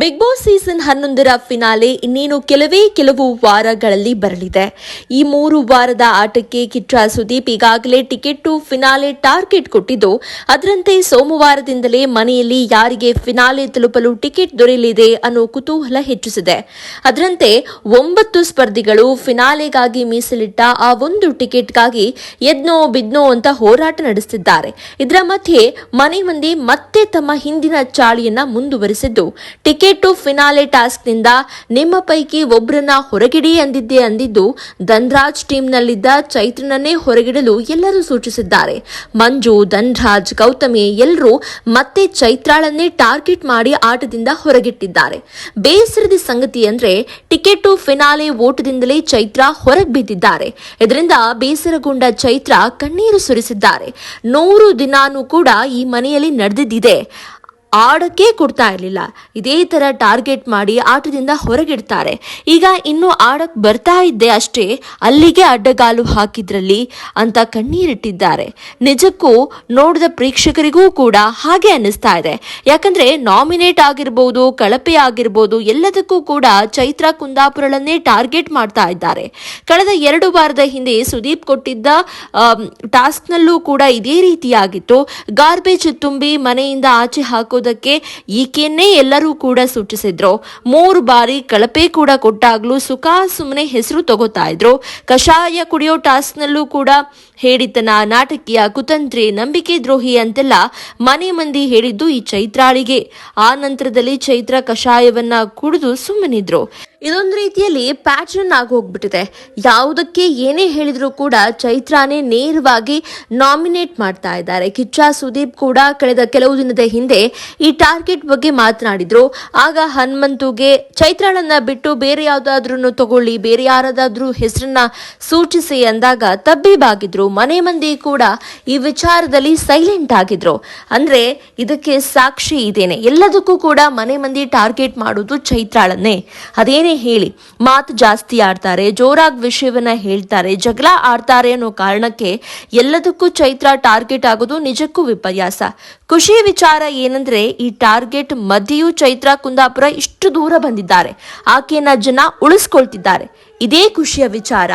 Big boss season ಹನ್ನೊಂದರ finale ಇನ್ನೇನು ಕೆಲವೇ ಕೆಲವು ವಾರಗಳಲ್ಲಿ ಬರಲಿದೆ. ಈ ಮೂರು ವಾರದ ಆಟಕ್ಕೆ ಕಿಚ್ಚ ಸುದೀಪ್ ಈಗಾಗಲೇ ಟಿಕೆಟ್ ಟು ಫಿನಾಲೆ ಟಾರ್ಗೆಟ್ ಕೊಟ್ಟಿದ್ದು, ಅದರಂತೆ ಸೋಮವಾರದಿಂದಲೇ ಮನೆಯಲ್ಲಿ ಯಾರಿಗೆ ಫಿನಾಲೆ ತಲುಪಲು ಟಿಕೆಟ್ ದೊರೆಯಲಿದೆ ಅನ್ನೋ ಕುತೂಹಲ ಹೆಚ್ಚಿಸಿದೆ. ಅದರಂತೆ ಒಂಬತ್ತು ಸ್ಪರ್ಧಿಗಳು ಫಿನಾಲೆಗಾಗಿ ಮೀಸಲಿಟ್ಟ ಆ ಒಂದು ಟಿಕೆಟ್ಗಾಗಿ ಎದ್ನೋ ಬಿದ್ನೋ ಅಂತ ಹೋರಾಟ ನಡೆಸುತ್ತಿದ್ದಾರೆ ಇದರ ಮಧ್ಯೆ ಮನೆ ಮಂದಿ ಮತ್ತೆ ತಮ್ಮ ಹಿಂದಿನ ಚಾಳಿಯನ್ನ ಮುಂದುವರೆಸಿದ್ದು. ಟಿಕೆಟ್ ಟು ಫಿನಾಲೆ ಟಾಸ್ಕ್ನಿಂದ ನಿಮ್ಮ ಪೈಕಿ ಒಬ್ಬರನ್ನ ಹೊರಗಿಡಿ ಅಂದಿದ್ದೆ ಅಂದಿದ್ದು, ಧನ್ರಾಜ್ ಟೀಮ್ನಲ್ಲಿದ್ದ ಚೈತ್ರನನ್ನೇ ಹೊರಗಿಡಲು ಎಲ್ಲರೂ ಸೂಚಿಸಿದ್ದಾರೆ. ಮಂಜು, ಧನ್ರಾಜ್, ಗೌತಮಿ ಎಲ್ಲರೂ ಮತ್ತೆ ಚೈತ್ರಾಳನ್ನೇ ಟಾರ್ಗೆಟ್ ಮಾಡಿ ಆಟದಿಂದ ಹೊರಗಿಟ್ಟಿದ್ದಾರೆ. ಬೇಸರದ ಸಂಗತಿ ಅಂದ್ರೆ ಟಿಕೆಟ್ ಫಿನಾಲೆ ಓಟದಿಂದಲೇ ಚೈತ್ರ ಹೊರಗೆ ಬಿದ್ದಿದ್ದಾರೆ. ಇದರಿಂದ ಬೇಸರಗೊಂಡ ಚೈತ್ರ ಕಣ್ಣೀರು ಸುರಿಸಿದ್ದಾರೆ. ನೂರು ದಿನಾನೂ ಕೂಡ ಈ ಮನೆಯಲ್ಲಿ ನಡೆದಿದ್ದಿದೆ. ಆಡಕ್ಕೆ ಕೊಡ್ತಾ ಇರಲಿಲ್ಲ. ಇದೇ ಥರ ಟಾರ್ಗೆಟ್ ಮಾಡಿ ಆಟದಿಂದ ಹೊರಗಿಡ್ತಾರೆ. ಈಗ ಇನ್ನು ಆಡಕ್ ಬರ್ತಾ ಇದ್ದೆ ಅಷ್ಟೇ, ಅಲ್ಲಿಗೆ ಅಡ್ಡಗಾಲು ಹಾಕಿದ್ರಲ್ಲಿ ಅಂತ ಕಣ್ಣೀರಿಟ್ಟಿದ್ದಾರೆ. ನಿಜಕ್ಕೂ ನೋಡಿದ ಪ್ರೇಕ್ಷಕರಿಗೂ ಕೂಡ ಹಾಗೆ ಅನ್ನಿಸ್ತಾ ಇದೆ. ಯಾಕಂದ್ರೆ ನಾಮಿನೇಟ್ ಆಗಿರ್ಬೋದು, ಕಳಪೆ ಆಗಿರ್ಬೋದು, ಎಲ್ಲದಕ್ಕೂ ಕೂಡ ಚೈತ್ರ ಕುಂದಾಪುರಳನ್ನೇ ಟಾರ್ಗೆಟ್ ಮಾಡ್ತಾ ಇದ್ದಾರೆ. ಕಳೆದ ಎರಡು ವಾರದ ಹಿಂದೆ ಸುದೀಪ್ ಕೊಟ್ಟಿದ್ದ ಟಾಸ್ಕ್ನಲ್ಲೂ ಕೂಡ ಇದೇ ರೀತಿಯಾಗಿತ್ತು. ಗಾರ್ಬೇಜ್ ತುಂಬಿ ಮನೆಯಿಂದ ಆಚೆ ಹಾಕೋದಕ್ಕೆ ಈಕೆಯನ್ನೇ ಎಲ್ಲರೂ ಕೂಡ ಸೂಚಿಸಿದ್ರು. ಮೂರು ಬಾರಿ ಕಳಪೆ ಕೂಡ ಕೊಟ್ಟಾಗ್ಲೂ ಸುಖ ಸುಮ್ಮನೆ ಹೆಸರು ತಗೋತಾ ಇದ್ರು. ಕಷಾಯ ಕುಡಿಯೋ ಟಾಸ್ಕ್ನಲ್ಲೂ ಕೂಡ ಹೇಳಿತನ ನಾಟಕೀಯ ಕುತಂತ್ರಿ ನಂಬಿಕೆ ದ್ರೋಹಿ ಅಂತೆಲ್ಲ ಮನೆ ಮಂದಿ ಹೇಳಿದ್ದು ಈ ಚೈತ್ರಾಳಿಗೆ. ಆ ನಂತರದಲ್ಲಿ ಚೈತ್ರ ಕಷಾಯವನ್ನ ಕುಡಿದು ಸುಮ್ಮನಿದ್ರು. ಇದೊಂದು ರೀತಿಯಲ್ಲಿ ಪ್ಯಾಟ್ರನ್ ಆಗಿ ಹೋಗ್ಬಿಟ್ಟಿದೆ ಯಾವುದಕ್ಕೆ ಏನೇ ಹೇಳಿದರೂ ಕೂಡ ಚೈತ್ರಾನೇ ನೇರವಾಗಿ ನಾಮಿನೇಟ್ ಮಾಡ್ತಾ ಇದ್ದಾರೆ. ಕಿಚ್ಚ ಸುದೀಪ್ ಕೂಡ ಕಳೆದ ಕೆಲವು ದಿನದ ಹಿಂದೆ ಈ ಟಾರ್ಗೆಟ್ ಬಗ್ಗೆ ಮಾತನಾಡಿದ್ರು. ಆಗ ಹನುಮಂತುಗೆ ಚೈತ್ರಾಳನ್ನ ಬಿಟ್ಟು ಬೇರೆ ಯಾವುದಾದ್ರೂ ತಗೊಳ್ಳಿ, ಬೇರೆ ಯಾರದಾದ್ರೂ ಹೆಸರನ್ನ ಸೂಚಿಸಿ ಅಂದಾಗ ತಬ್ಬಿಬಾಗಿದ್ರು ಮನೆ ಮಂದಿ ಕೂಡ ಈ ವಿಚಾರದಲ್ಲಿ ಸೈಲೆಂಟ್ ಆಗಿದ್ರು. ಅಂದ್ರೆ ಇದಕ್ಕೆ ಸಾಕ್ಷಿ ಇದೇನೆ. ಎಲ್ಲದಕ್ಕೂ ಕೂಡ ಮನೆ ಮಂದಿ ಟಾರ್ಗೆಟ್ ಮಾಡೋದು ಚೈತ್ರಾಳನ್ನೇ. ಅದೇನೇ ಹೇಳಿ. ಮಾತು ಜಾಸ್ತಿ ಆಡ್ತಾರೆ, ಜೋರಾಗಿ ವಿಷಯವನ್ನ ಹೇಳ್ತಾರೆ, ಜಗಳ ಆಡ್ತಾರೆ ಅನ್ನೋ ಕಾರಣಕ್ಕೆ ಎಲ್ಲದಕ್ಕೂ ಚೈತ್ರ ಟಾರ್ಗೆಟ್ ಆಗೋದು ನಿಜಕ್ಕೂ ವಿಪರ್ಯಾಸ. ಖುಷಿ ವಿಚಾರ ಏನಂದ್ರೆ, ಈ ಟಾರ್ಗೆಟ್ ಮಧ್ಯೆಯೂ ಚೈತ್ರ, ಕುಂದಾಪುರ ಇಷ್ಟು ದೂರ ಬಂದಿದ್ದಾರೆ. ಆಕೆಯನ್ನ ಜನ ಉಳಿಸ್ಕೊಳ್ತಿದ್ದಾರೆ. ಇದೇ ಖುಷಿಯ ವಿಚಾರ.